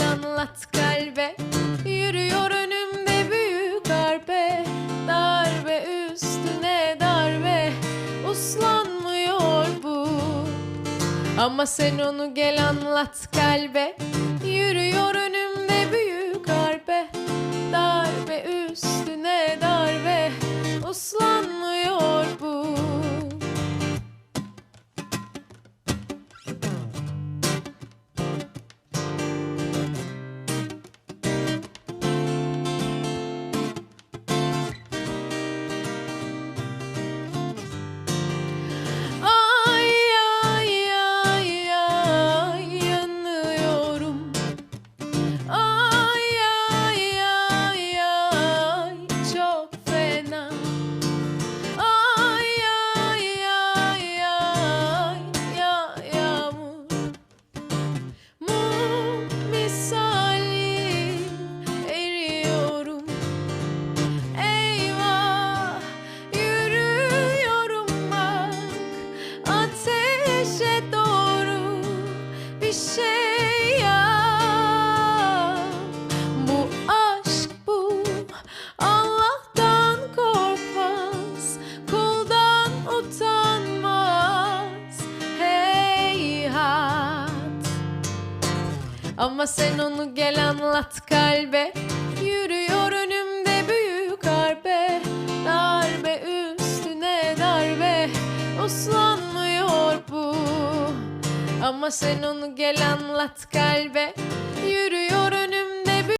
anlat kalbe. Yürüyor önümde büyük harbe Darbe üstüne darbe. Uslanmıyor bu. Ama sen onu gel anlat kalbe. Yürüyor önümde büyük harbe Darbe üstüne darbe. Uslanmıyor bir şey yap. Bu aşk bu. Allah'tan korkmaz kuldan utanmaz. Heyhat ama sen onu gel anlat kalbe. Yürüyor önümde büyük harbe. Darbe üstüne darbe. Bu Ama sen onu gel anlat kalbe. Yürüyor